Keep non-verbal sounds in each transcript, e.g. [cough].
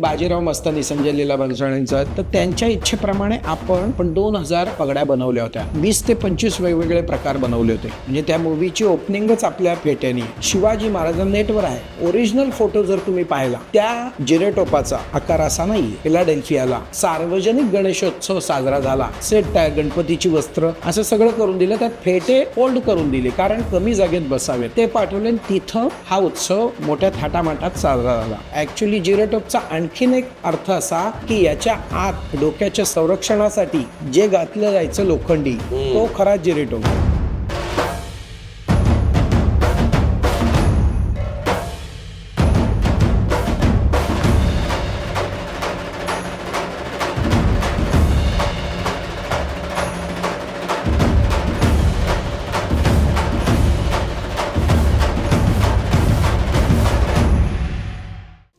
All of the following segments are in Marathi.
बाजीराव मस्तानी संजय लीला बनसोडेंचा तर त्यांच्या इच्छेप्रमाणे आपण पण दोन हजार पगड्या बनवल्या होत्या. वीस ते पंचवीस वेगवेगळे प्रकार बनवले होते. म्हणजे त्या मूवीची ओपनिंगच आपल्या पेट्यानी शिवाजी महाराजां नेटवर आहे. ओरिजिनल फोटो जर तुम्ही पाहिला त्या जिरेटोपाचा आकार असा नाही फिलाडेल्फियाला सार्वजनिक गणेशोत्सव साजरा झाला. सेट तयार गणपतीची वस्त्र असं सगळं करून दिलं. त्यात फेटे फोल्ड करून दिले. कारण कमी जागेत बसावे ते पाठवले आणि तिथं हा उत्सव मोठ्या थाटामाटात साजरा झाला. ऍक्च्युली जिरेटोपचा आणखीन एक अर्थ असा की याच्या आत डोक्याच्या संरक्षणासाठी जे घातलं जायचं लोखंडी तो खरा जिरेटोप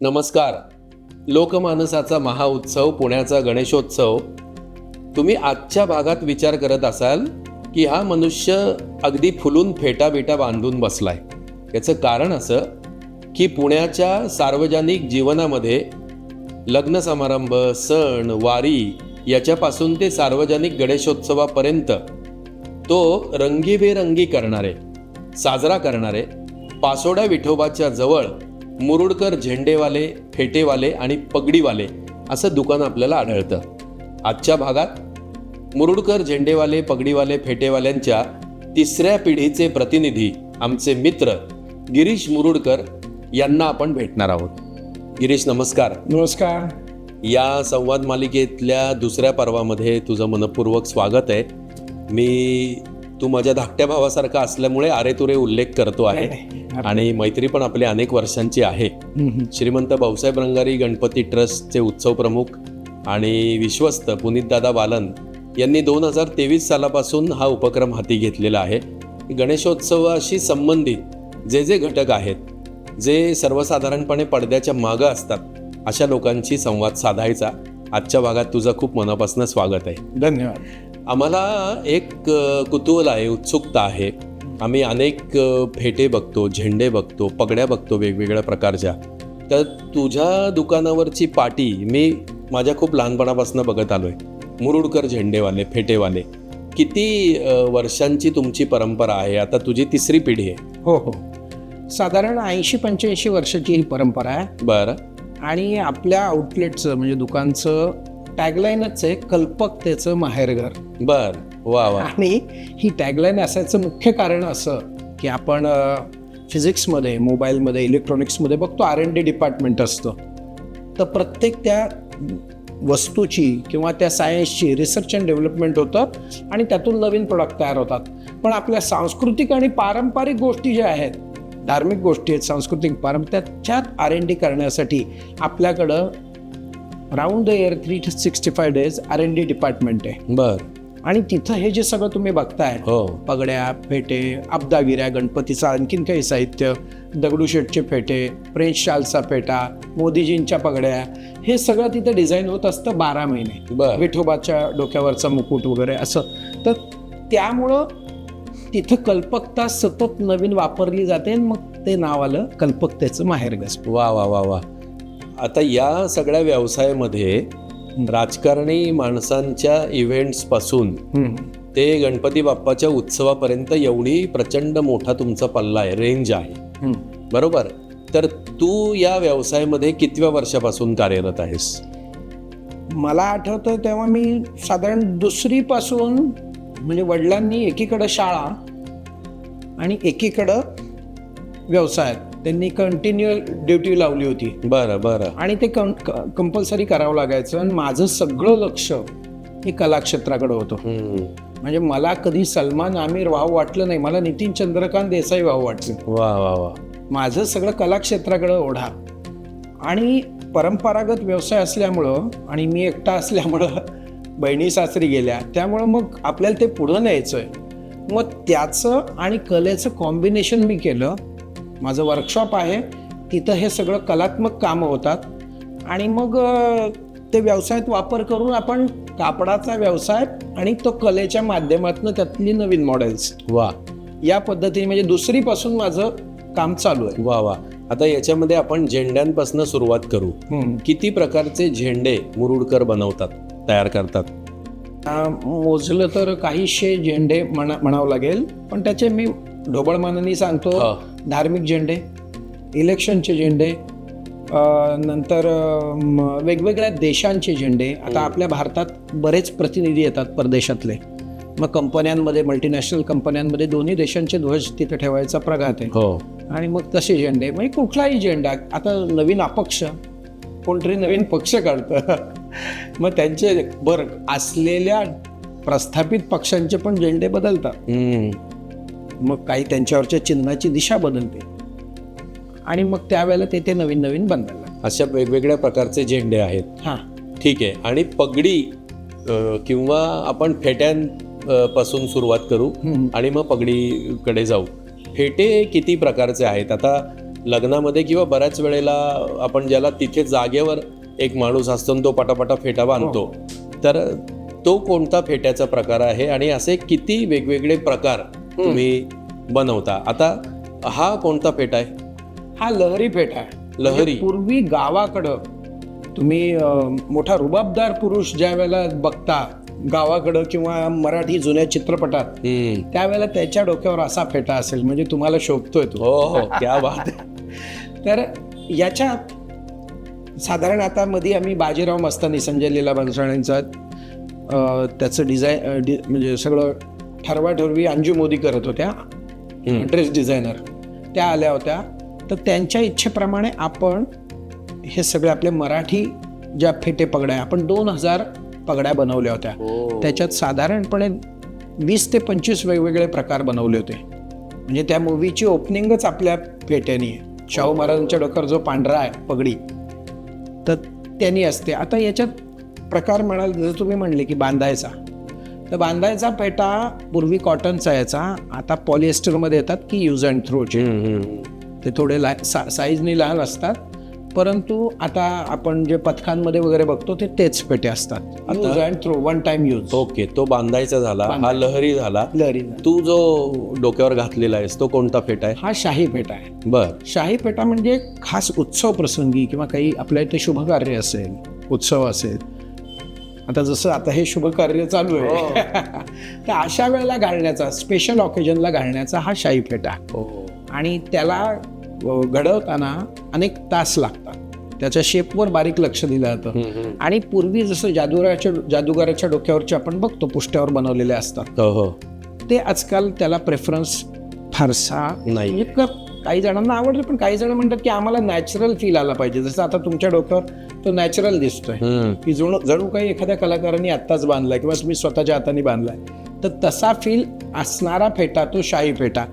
नमस्कार. लोकमानसाचा महाउत्सव पुण्याचा गणेशोत्सव तुम्ही आजच्या भागात विचार करत असाल की हा मनुष्य अगदी फुलून फेटा बिटा बांधून बसलाय. याचं कारण असं की पुण्याच्या सार्वजनिक जीवनामध्ये लग्न समारंभ सण वारी याच्यापासून ते सार्वजनिक गणेशोत्सवापर्यंत तो रंगीबेरंगी करणारे साजरा करणारे पासोडा विठोबाच्या जवळ मुरुडकर झेंडेवाले फेटेवाले आणि पगडीवाले असं दुकान आपल्याला आढळतं. आजच्या भागात मुरुडकर झेंडेवाले पगडीवाले फेटेवाल्यांच्या तिसऱ्या पिढीचे प्रतिनिधी आमचे मित्र गिरीश मुरुडकर यांना आपण भेटणार आहोत. गिरीश नमस्कार. नमस्कार. या संवाद मालिकेतल्या दुसऱ्या पर्वामध्ये तुझं मनपूर्वक स्वागत आहे. मी तू माझ्या धाकट्या भावासारखा असल्यामुळे अरेतुरे उल्लेख करतो आहे. आणि मैत्री पण आपली अनेक वर्षांची आहे. श्रीमंत भाऊसाहेब रंगारी गणपती ट्रस्टचे उत्सव प्रमुख आणि विश्वस्त पुनीतदादा बालन यांनी दोन हजार तेवीस सालापासून हा उपक्रम हाती घेतलेला आहे. गणेशोत्सवाशी संबंधित जे जे घटक आहेत जे सर्वसाधारणपणे पडद्याच्या मागं असतात अशा लोकांशी संवाद साधायचा. आजच्या भागात तुझं खूप मनापासून स्वागत आहे. धन्यवाद. आम्हाला एक कुतूहल आहे उत्सुकता आहे. आम्ही अनेक फेटे बघतो झेंडे बघतो पगड्या बघतो वेगवेगळ्या प्रकारच्या. तर तुझ्या दुकानावरची पाटी मी माझ्या खूप लहानपणापासून बघत आलोय. मुरुडकर झेंडेवाले फेटेवाले. किती वर्षांची तुमची परंपरा आहे आता तुझी तिसरी पिढी आहे. हो हो. साधारण ऐंशी पंच्याऐंशी वर्षाची ही परंपरा आहे. बरं. आणि आपल्या आउटलेटचं म्हणजे दुकानचं टॅगलाईनच आहे कल्पकतेचं माहेरघर. बर. वा वा. आणि ही टॅगलाईन असायचं मुख्य कारण असं की आपण फिजिक्समध्ये मोबाईलमध्ये इलेक्ट्रॉनिक्समध्ये बघतो आर एन डी डिपार्टमेंट असतं. तर प्रत्येक त्या वस्तूची किंवा त्या सायन्सची रिसर्च अँड डेव्हलपमेंट होतं आणि त्यातून नवीन प्रोडक्ट तयार होतात. पण आपल्या सांस्कृतिक आणि पारंपरिक गोष्टी ज्या आहेत धार्मिक गोष्टी आहेत सांस्कृतिक पारंपरिक त्याच्यात आर एन डी करण्यासाठी आपल्याकडं round the year three sixty five days R and D department आहे. बर. आणि तिथं हे जे सगळं तुम्ही बघताय हो. पगड्या फेटे अब्दागिऱ्या गणपतीचं आणखीन काही साहित्य दगडूशेठचे फेटे फ्रेंच शालचा फेटा मोदीजींच्या पगड्या हे सगळं तिथं डिझाईन होत असतं बारा महिने. बर. विठोबाच्या डोक्यावरचा मुकुट वगैरे असं. तर त्यामुळं तिथं कल्पकता सतत नवीन वापरली जाते आणि मग ते नाव आलं कल्पकतेचं माहेरगस वा वा वा वा. आता या सगळ्या व्यवसायामध्ये राजकारणी माणसांच्या इव्हेंट्सपासून ते गणपती बाप्पाच्या उत्सवापर्यंत एवढी प्रचंड मोठा तुमचा पल्ला आहे रेंज आहे. बरोबर? तर तू या व्यवसायामध्ये कितव्या वर्षापासून कार्यरत आहेस? मला आठवतं तेव्हा मी साधारण दुसरीपासून म्हणजे वडिलांनी एकीकडं शाळा आणि एकीकडं व्यवसाय. त्यांनी कंटिन्यू ड्युटी लावली होती. बरं बरं. आणि ते कंपल्सरी करावं लागायचं आणि माझं सगळं लक्ष हे कलाक्षेत्राकडे होतं. म्हणजे मला कधी सलमान आमिर व्हावं वाटलं नाही. मला नितीन चंद्रकांत देसाई व्हावं वाटलं. वा वा वा. माझं सगळं कलाक्षेत्राकडे ओढा. आणि परंपरागत व्यवसाय असल्यामुळं आणि मी एकटा असल्यामुळं [laughs] बहिणी सासरी गेल्या. त्यामुळं मग आपल्याला ते पुढं न्यायचं आहे मग त्याचं आणि कलेचं कॉम्बिनेशन मी केलं. माझं वर्कशॉप आहे. तिथं हे सगळं कलात्मक कामं होतात. आणि मग ते व्यवसायात वापर करून आपण कापडाचा व्यवसाय आणि तो कलेच्या माध्यमातून त्यातली नवीन मॉडेल्स वा. या पद्धतीने म्हणजे दुसरीपासून माझं काम चालू आहे. वा वा. आता याच्यामध्ये आपण झेंड्यांपासून सुरुवात करू. किती प्रकारचे झेंडे मुरुडकर बनवतात तयार करतात? मोजलं तर काहीशे झेंडे म्हणा म्हणावं लागेल. पण त्याचे मी ढोबळमानाने सांगतो. धार्मिक झेंडे इलेक्शनचे झेंडे नंतर वेगवेगळ्या देशांचे झेंडे. आता आपल्या भारतात बरेच प्रतिनिधी येतात परदेशातले. मग कंपन्यांमध्ये मल्टीनॅशनल कंपन्यांमध्ये दोन्ही देशांचे ध्वज तिथे ठेवायचा प्रघात आहे. हो. आणि मग तसे झेंडे. म्हणजे कुठलाही झेंडा आता नवीन अपक्ष कोणतरी नवीन पक्ष काढतं. [laughs] मग त्यांचे बर असलेल्या प्रस्थापित पक्षांचे पण झेंडे बदलतात. मग काही त्यांच्यावरच्या चिन्हाची दिशा बदलते. आणि मग त्यावेळेला ते ते नवीन नवीन बनवायला. अशा वेगवेगळ्या प्रकारचे झेंडे आहेत. हां. ठीक आहे. आणि पगडी अ, किंवा आपण फेट्यां अ, पासून सुरुवात करू हम्म. आणि मग पगडीकडे जाऊ. फेटे किती प्रकारचे आहेत? आता लग्नामध्ये किंवा बऱ्याच वेळेला आपण ज्याला तिथे जागेवर एक माणूस असतो आणि तो पटापटा फेटा बांधतो. तर तो कोणता फेट्याचा प्रकार आहे? आणि असे किती वेगवेगळे प्रकार तुम्ही बनवता आता हा कोणता फेटा आहे हा लहरी पेठ आहे लहरी. म्हणजे पूर्वी गावाकडं तुम्ही मोठा रुबाबदार पुरुष ज्या वेळेला बघता गावाकडं किंवा मराठी जुन्या चित्रपटात. त्यावेळेला त्याच्या डोक्यावर असा फेटा असेल म्हणजे तुम्हाला शोभतोय तो हो हो क्या बात. [laughs] तर याच्यात साधारण आता मध्ये आम्ही बाजीराव मस्तानी संजय लीला भन्साळ्यांचा अं, त्याचं डिझाईन म्हणजे सगळं ठरवाठरवी अंजू मोदी करत होत्या. ड्रेस डिझायनर त्या आल्या होत्या. तर त्यांच्या इच्छेप्रमाणे आपण हे सगळे आपले मराठी ज्या फेटे पगड्या आपण दोन हजार पगड्या बनवल्या होत्या. हो. त्याच्यात साधारणपणे वीस ते पंचवीस वेगवेगळे प्रकार बनवले होते. म्हणजे त्या मूवीची ओपनिंगच आपल्या फेट्यानी आहे. शाहू महाराजांच्या डोक्यावर जो पांढरा आहे पगडी तर त्यांनी असते. आता याच्यात प्रकार म्हणाल जर तुम्ही म्हणले की बांधायचा. तर बांधायचा पेटा पूर्वी कॉटनचा यायचा आता पॉलिएस्टरमध्ये येतात की यूज अँड थ्रोचे. ते थोडे ला सा साईजने लहान असतात. परंतु आता आपण जे पथकांमध्ये वगैरे बघतो ते तेच पेटे असतात. Use and throw one time use okay तो बांधायचा झाला हा लहरी झाला. लहरी तू जो डोक्यावर घातलेला आहेस तो कोणता फेट आहे? हा शाही पेटा आहे. बर. शाही पेटा म्हणजे खास उत्सव प्रसंगी किंवा काही आपल्या इथे शुभकार्य असेल उत्सव असेल आता जसं आता हे शुभकार्य चालू आहे. [laughs] तर अशा वेळेला घालण्याचा स्पेशल ऑकेजनला घालण्याचा हा शाही फेटा आणि त्याला घडवताना अनेक तास लागतात. त्याच्या शेपवर बारीक लक्ष दिलं जातं. आणि पूर्वी जसं जादूगाराच्या जादूगाराच्या डोक्यावरचे आपण बघतो पुष्ट्यावर बनवलेले असतात. हो हो. ते आजकाल त्याला प्रेफरन्स फारसा नाही. काही जणांना आवडतं पण काही जण म्हणतात की आम्हाला नॅचरल फील आला पाहिजे. जसं आता तुमच्या डोक्यावर तो नॅचरल दिसतोय. की जणू जणू काही एखाद्या कलाकारांनी आत्ताच बांधलाय किंवा तुम्ही स्वतःच्या हाताने बांधलाय. तर तसा फील असणारा फेटा तो शाही फेटा.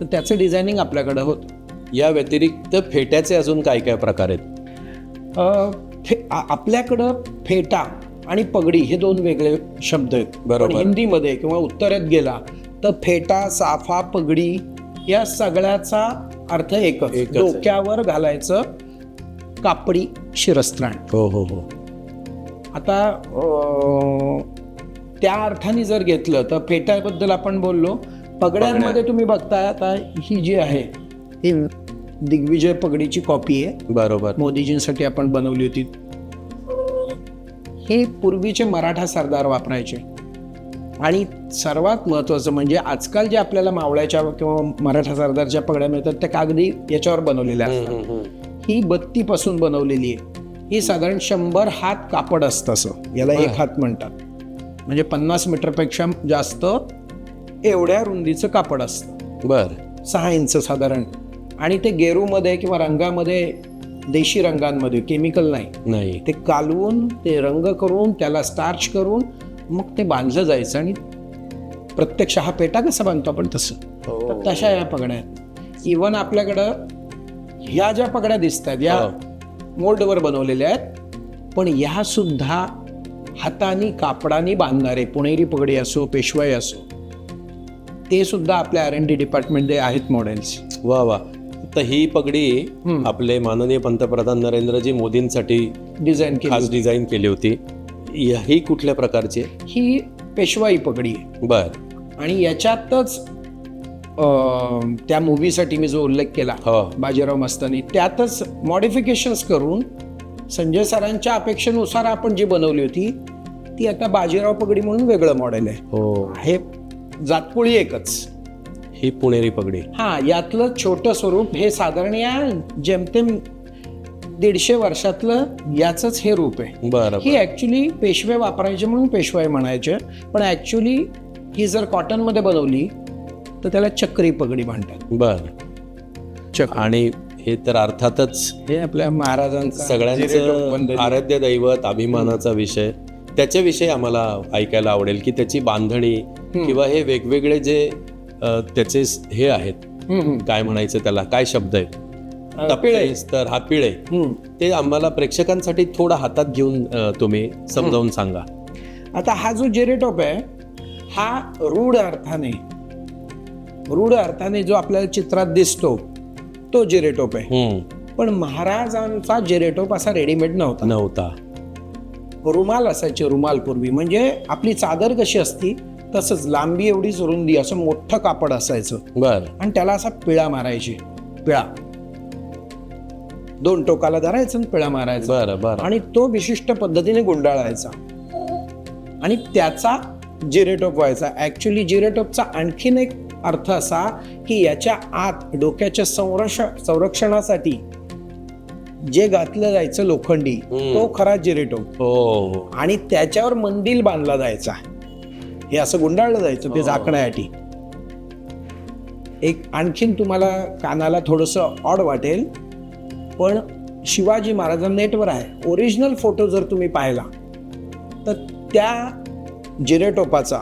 तर त्याचं डिझायनिंग आपल्याकडं होतं. या व्यतिरिक्त फेट्याचे अजून काय काय प्रकार आहेत? अ, फे- आपल्याकडं फेटा आणि पगडी हे दोन वेगळे शब्द आहेत. बरोबर. हिंदीमध्ये किंवा उत्तरेत गेला तर फेटा साफा पगडी या सगळ्याचा अर्थ एकच. डोक्यावर घालायचं कापडी शिरस्त्राण. हो हो हो. आता त्या अर्थाने जर घेतलं तर फेट्याबद्दल आपण बोललो. पगड्यांमध्ये तुम्ही बघताय आता ही जी आहे ही दिग्विजय पगडीची कॉपी आहे. बरोबर. मोदीजींसाठी आपण बनवली होती. हे पूर्वीचे मराठा सरदार वापरायचे. आणि सर्वात महत्त्वाचं म्हणजे आजकाल जे आपल्याला मावळ्याच्या किंवा मराठा सरदारच्या पगड्या मिळतात त्या कागदी याच्यावर बनवलेल्या असतात. ही बत्तीपासून बनवलेली आहे. ही साधारण शंभर हात कापड असतं असं. याला एक हात म्हणतात. म्हणजे पन्नास मीटरपेक्षा जास्त एवढ्या रुंदीचं कापड असतं. बर. सहा इंच साधारण. आणि ते गेरूमध्ये किंवा रंगामध्ये देशी रंगांमध्ये केमिकल नाही. नाही. ते कालवून ते रंग करून त्याला स्टार्च करून मग ते बांधलं जायचं आणि प्रत्यक्ष हा पेटा कसा बांधतो आपण तसं. तर तशा या पगड्या. आहेत इवन आपल्याकडं ह्या ज्या पगड्या दिसत आहेत या मोल्डवर बनवलेल्या आहेत पण ह्या सुद्धा हाताने कापडाने बांधणारे पुणेरी पगडी असो पेशवाई असो ते सुद्धा आपल्या आर एन डी डिपार्टमेंटमध्ये आहेत मॉडेल्स वा वा. तर ही पगडी आपले माननीय पंतप्रधान नरेंद्रजी मोदींसाठी डिझाईन खास डिझाईन केली होती. य- ही कुठल्या प्रकारची? ही पेशवाई पगडी आहे. बर. आणि याच्यातच त्या मूवीसाठी मी जो उल्लेख केला हो. बाजीराव मस्तानी त्यातच मॉडिफिकेशन्स करून संजय सरांच्या अपेक्षेनुसार आपण जी बनवली होती ती आता बाजीराव पगडी म्हणून वेगळं मॉडेल आहे. हो. हे जातपोळी एकच. ही पुणेरी पगडी. हा यातलं छोटं स्वरूप हे साधारण या जेमतेम दीडशे वर्षातलं याचंच हे रूप आहे. बरं ही ऍक्च्युली पेशवे वापरायचे म्हणून पेशवाई म्हणायचे पण ऍक्च्युली ही जर कॉटनमध्ये बनवली तर त्याला चक्री पगडी म्हणतात. बर. आणि हे तर अर्थातच हे आपल्या महाराजांचं सगळ्यांचं आराध्य दैवत अभिमानाचा विषय. त्याच्याविषयी आम्हाला ऐकायला आवडेल की त्याची बांधणी किंवा हे वेगवेगळे जे त्याचे हे आहेत. काय म्हणायचं त्याला? काय शब्द आहे टप्पे तर हा पिळे. ते आम्हाला प्रेक्षकांसाठी थोडा हातात घेऊन तुम्ही समजावून सांगा. आता हा जो जेरेटॉप आहे हा रूढ अर्थाने रूढ अर्थाने जो आपल्याला चित्रात दिसतो तो जेरेटोप आहे. पण महाराजांचा जेरेटोप असा रेडीमेड नव्हता. नव्हता. रुमाल असायचे रुमाल पूर्वी म्हणजे आपली चादर कशी असती तसंच लांबी एवढीच रुंदी असं मोठं कापड असायचं. बर. आणि त्याला असा पिळा मारायचे. पिळा. दोन टोकाला धरायचं आणि पिळा मारायचा. बरं बरं. आणि तो विशिष्ट पद्धतीने गुंडाळायचा. आणि त्याचा जिरेटोप व्हायचा. ऍक्च्युली जिरेटोपचा आणखीन एक अर्थ असा की याच्या आत डोक्याच्या संरक्ष संरक्षणासाठी जे घातलं जायचं लोखंडी. तो खरा जिरेटोप हो. हो आणि त्याच्यावर मंदिल बांधला जायचा. हे असं गुंडाळलं जायचं ते झाकण्यासाठी. एक आणखीन तुम्हाला कानाला थोडंसं ऑड वाटेल पण शिवाजी महाराजां नेटवर आहे. ओरिजिनल फोटो जर तुम्ही पाहिला तर त्या जिरेटोपाचा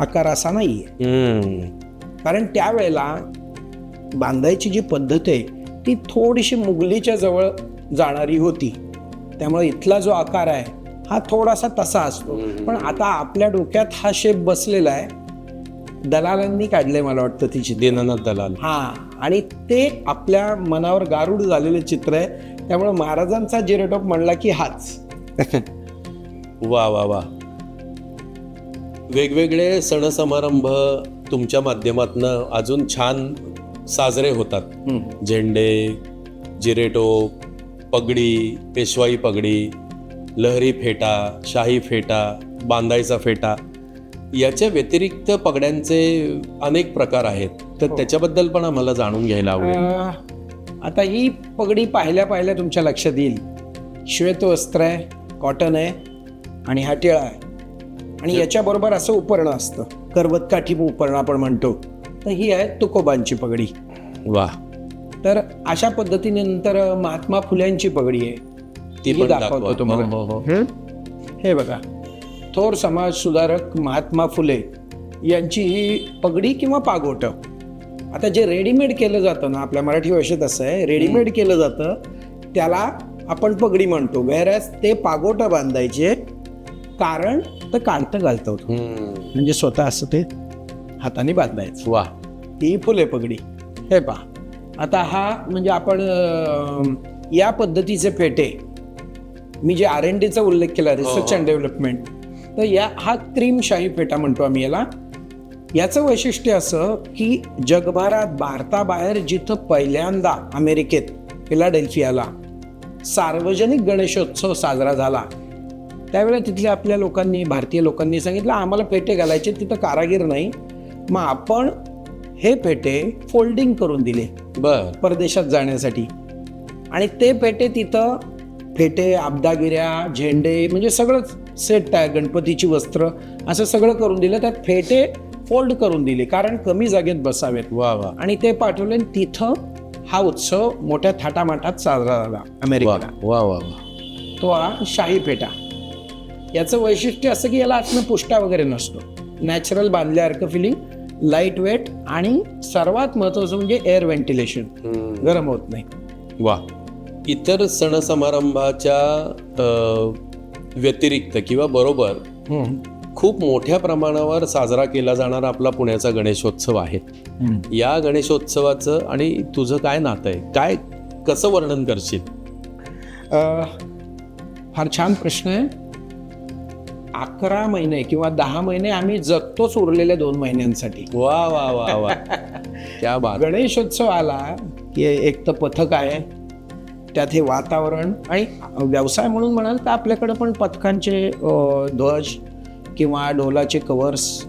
आकार असा नाही आहे हम्म, कारण त्यावेळेला बांधायची जी पद्धत आहे ती थोडीशी मुगलीच्या जवळ जाणारी होती. त्यामुळे इथला जो आकार आहे हा थोडासा तसा असतो. पण आता आपल्या डोक्यात हा शेप बसलेला आहे. दलालांनी काढले मला वाटतं ती चित्र. दीनानाथ दलाल. हा. आणि ते आपल्या मनावर गारूड झालेले चित्र आहे. त्यामुळे महाराजांचा जिरेटॉप म्हणला की हाच. [laughs] वा वा वा. वेगवेगळे सण समारंभ तुमच्या माध्यमातनं अजून छान साजरे होतात. झेंडे जिरेटो पगडी पेशवाई पगडी लहरी फेटा शाही फेटा बांधायचा फेटा याच्या व्यतिरिक्त पगड्यांचे अनेक प्रकार आहेत. तर त्याच्याबद्दल पण आम्हाला जाणून घ्यायला आवडेल. आता ही पगडी पाहिल्या पाहिल्या तुमच्या लक्षात येईल. श्वेत वस्त्र आहे कॉटन आहे आणि हा टिळा आहे. आणि याच्याबरोबर असं उपरणं असतं. करवतकाठी उपरणं आपण म्हणतो. तर ही आहे तुकोबांची पगडी. वा. तर अशा पद्धतीने नंतर महात्मा फुल्यांची पगडी आहे. ती पण दाखवतो. तुम्हाला. हो, हो, हो. हं? हे बघा. थोर समाज सुधारक महात्मा फुले यांची ही पगडी किंवा पागोट. आता जे रेडीमेड केलं जातं ना आपल्या मराठी भाषेत असं आहे रेडीमेड केलं जातं त्याला आपण पगडी म्हणतो. वेरॅज ते पागोट बांधायचे कारण तर काढतं घालतं म्हणजे स्वतः असं ते हाताने बांधायचं. वा. ही फुले पगडी. हे पहा. आता हा म्हणजे आपण अं, या पद्धतीचे पेटे मी जे आर एन डीचा उल्लेख केला रिसर्च अँड डेव्हलपमेंट तर या हा क्रीम शाही पेटा म्हणतो आम्ही याला. याचं वैशिष्ट्य असं की जगभरात भारताबाहेर जिथं पहिल्यांदा अमेरिकेत फिलाडेल्फियाला सार्वजनिक गणेशोत्सव साजरा झाला त्यावेळेला तिथल्या आपल्या लोकांनी भारतीय लोकांनी सांगितलं आम्हाला पेटे घालायचे तिथं कारागीर नाही. मग आपण हे पेटे फोल्डिंग करून दिले बर. परदेशात जाण्यासाठी. आणि ते पेटे तिथं फेटे आबदागिऱ्या झेंडे म्हणजे सगळंच सेट आहे गणपतीची वस्त्र असं सगळं करून दिलं. त्यात फेटे फोल्ड करून दिले कारण कमी जागेत बसावेत. वा वा. आणि ते पाठवले तिथं हा उत्सव मोठ्या थाटामाटात साजरा झाला अमेरिकेला. वा वा वा. तो हा शाही पेटा. याचं वैशिष्ट्य असं की याला आतनं पुष्टा वगैरे नसतो. नॅचरल बांधल्यासारखं फिलिंग लाइट वेट आणि सर्वात महत्वाचं म्हणजे एअर व्हेंटिलेशन. गरम होत नाही. वा. इतर सण समारंभाच्या व्यतिरिक्त किंवा बरोबर खूप मोठ्या प्रमाणावर साजरा केला जाणारा आपला पुण्याचा गणेशोत्सव आहे. या गणेशोत्सवाचं आणि तुझं काय नातं आहे? काय कसं वर्णन करशील? फार छान प्रश्न आहे. अकरा महिने किंवा दहा महिने आम्ही जगतोच उरलेल्या दोन महिन्यांसाठी. वा वा वा वा. [laughs] क्या बात. गणेशोत्सव आला की एक तर पथक आहे. त्यात हे वातावरण आणि व्यवसाय म्हणून म्हणाल तर आपल्याकडं पण पथकांचे ध्वज किंवा ढोलाचे कवर्स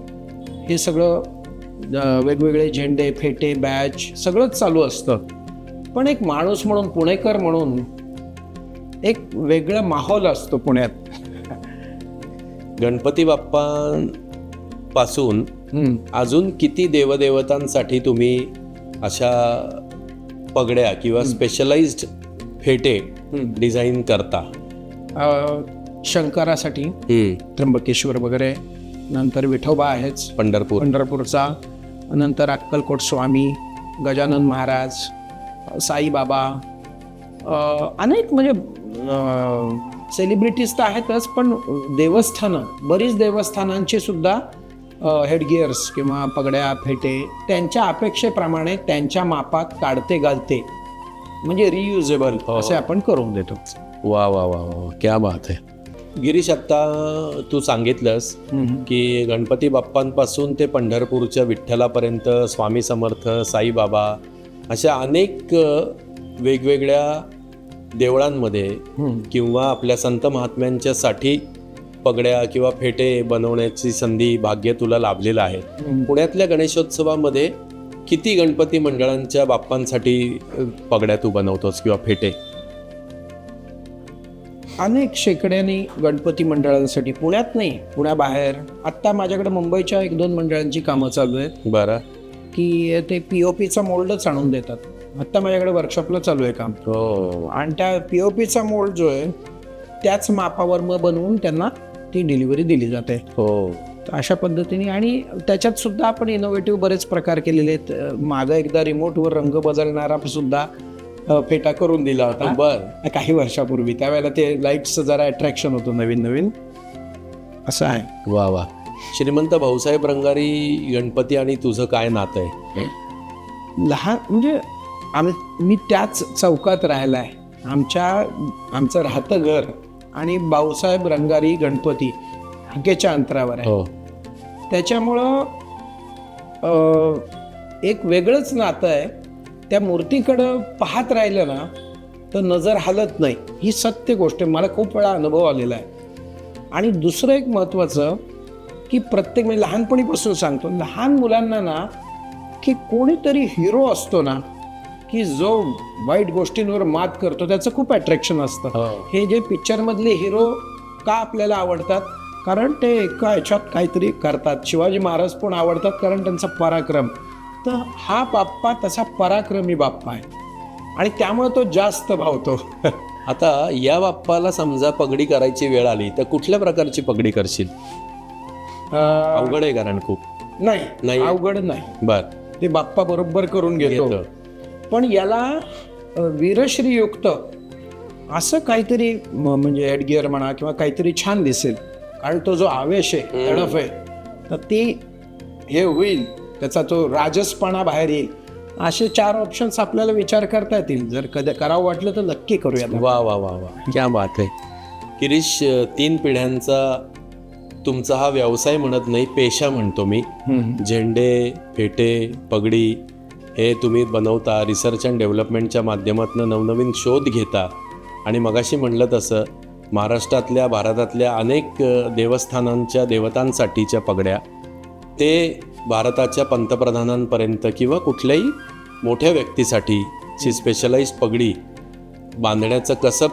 हे सगळं वेगवेगळे झेंडे फेटे बॅच सगळंच चालू असतं. पण एक माणूस म्हणून पुणेकर म्हणून एक वेगळा माहोल असतो पुण्यात. गणपती बाप्पांपासून. अजून किती देवदेवतांसाठी तुम्ही अशा पगड्या किंवा स्पेशलाइज्ड फेटे डिझाईन करता? शंकरासाठी त्र्यंबकेश्वर वगैरे नंतर विठोबा आहेच. पंढरपूर. पंढरपूरचा. नंतर अक्कलकोट स्वामी गजानन महाराज साईबाबा अनेक म्हणजे सेलिब्रिटीज तर आहेतच पण देवस्थानं बरीच देवस्थानांची सुद्धा हेडगिअर्स किंवा पगड्या फेटे त्यांच्या अपेक्षेप्रमाणे त्यांच्या मापात काढते घालते. म्हणजे रियुजेबल असे आपण करून देतो. वा वा वा वा क्या बात आहे. गिरीश आत्ता तू सांगितलंस की गणपती बाप्पांपासून ते पंढरपूरच्या विठ्ठलापर्यंत स्वामी समर्थ साईबाबा अशा अनेक वेगवेगळ्या देवळांमध्ये किंवा आपल्या संत महात्म्यांच्यासाठी पगड्या किंवा फेटे बनवण्याची संधी भाग्य तुला लाभलेलं आहे. पुण्यातल्या गणेशोत्सवामध्ये किती गणपती मंडळांच्या बाप्पांसाठी पगड्या तू बनवतोस किंवा फेटे? अनेक शेकड्यांनी गणपती मंडळांसाठी पुण्यात नाही पुण्याबाहेर. आत्ता माझ्याकडे मुंबईच्या एक दोन मंडळांची कामं चालू आहेत. बरं. की ते पी ओ पीचा मोल्डच आणून देतात. आत्ता माझ्याकडे वर्कशॉपला चालू आहे काम. हो. आणि त्या पी ओ पीचा मोल्ड जो आहे त्याच मापावर मग बनवून त्यांना ती डिलिव्हरी दिली जाते. हो. तर अशा पद्धतीने आणि त्याच्यात सुद्धा आपण इनोव्हेटिव्ह बरेच प्रकार केलेले आहेत. मागं एकदा रिमोटवर रंग बदलणारा सुद्धा फेटा करून दिला होता. बर. काही वर्षापूर्वी. त्यावेळेला ते लाईटचं जरा अट्रॅक्शन होतं नवीन नवीन. असं आहे. वा वा. श्रीमंत भाऊसाहेब रंगारी गणपती आणि तुझं काय नातं आहे? लहान म्हणजे आम्ही मी त्याच चौकात राहिला आहे आमच्या आमचं राहतं घर आणि बाऊसाहेब रंगारी गणपती हाकेच्या अंतरावर आहे. हो. त्याच्यामुळं एक वेगळंच नातं आहे. त्या मूर्तीकडं पाहत राहिलं ना तर नजर हलत नाही. ही सत्य गोष्ट आहे. मला खूप वेळा अनुभव आलेला आहे. आणि दुसरं एक महत्त्वाचं की प्रत्येक म्हणजे लहानपणीपासून सांगतो लहान मुलांना ना की कोणीतरी हिरो असतो ना की जो वाईट गोष्टींवर मात करतो त्याचं खूप अट्रॅक्शन असतं. हो. हे जे पिक्चरमधले हिरो का आपल्याला आवडतात? कारण ते एका ह्याच्यात काहीतरी करतात. शिवाजी महाराज पण आवडतात कारण त्यांचा पराक्रम. तर हा बाप्पा तसा पराक्रमी बाप्पा आहे. आणि त्यामुळे तो जास्त भावतो [laughs] आता या बाप्पाला समजा पगडी करायची वेळ आली तर कुठल्या प्रकारची पगडी करशील? अवघड आहे कारण खूप. नाही. नाही. अवघड नाही. बर. ते बाप्पा बरोबर करून घेतो. पण याला वीरश्रीयुक्त असं काहीतरी म्हणजे हेडगिअर म्हणा किंवा काहीतरी छान दिसेल. कारण तो जो आवेश आहे तडफ आहे तर ती हे होईल. त्याचा तो राजसपणा बाहेर येईल. असे चार ऑप्शन्स आपल्याला विचार करता येतील. जर कधी करावं वाटलं तर नक्की करूया वा वा वा वा. क्या बात आहे. किरीश तीन पिढ्यांचा तुमचा हा व्यवसाय म्हणत नाही पेशा म्हणतो मी. झेंडे फेटे पगडी हे तुम्ही बनवता रिसर्च अँड डेव्हलपमेंटच्या माध्यमातून नवनवीन शोध घेता. आणि मगाशी म्हणलं तसं महाराष्ट्रातल्या भारतातल्या अनेक देवस्थानांच्या देवतांसाठीच्या पगड्या ते भारताच्या पंतप्रधानांपर्यंत किंवा कुठल्याही मोठ्या व्यक्तीसाठी ची स्पेशलाइज पगडी बांधण्याचं कसब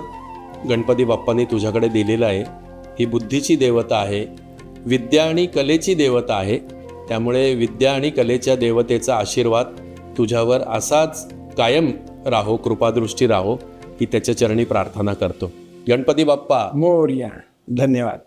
गणपती बाप्पांनी तुझ्याकडे दिलेलं आहे. ही बुद्धीची देवता आहे विद्या आणि कलेची देवता आहे. त्यामुळे विद्या आणि कलेच्या देवतेचा आशीर्वाद तुझ्यावर असाच कायम राहो कृपादृष्टी राहो ही त्याच्या चरणी प्रार्थना करतो. गणपती बाप्पा. मोर्या. धन्यवाद.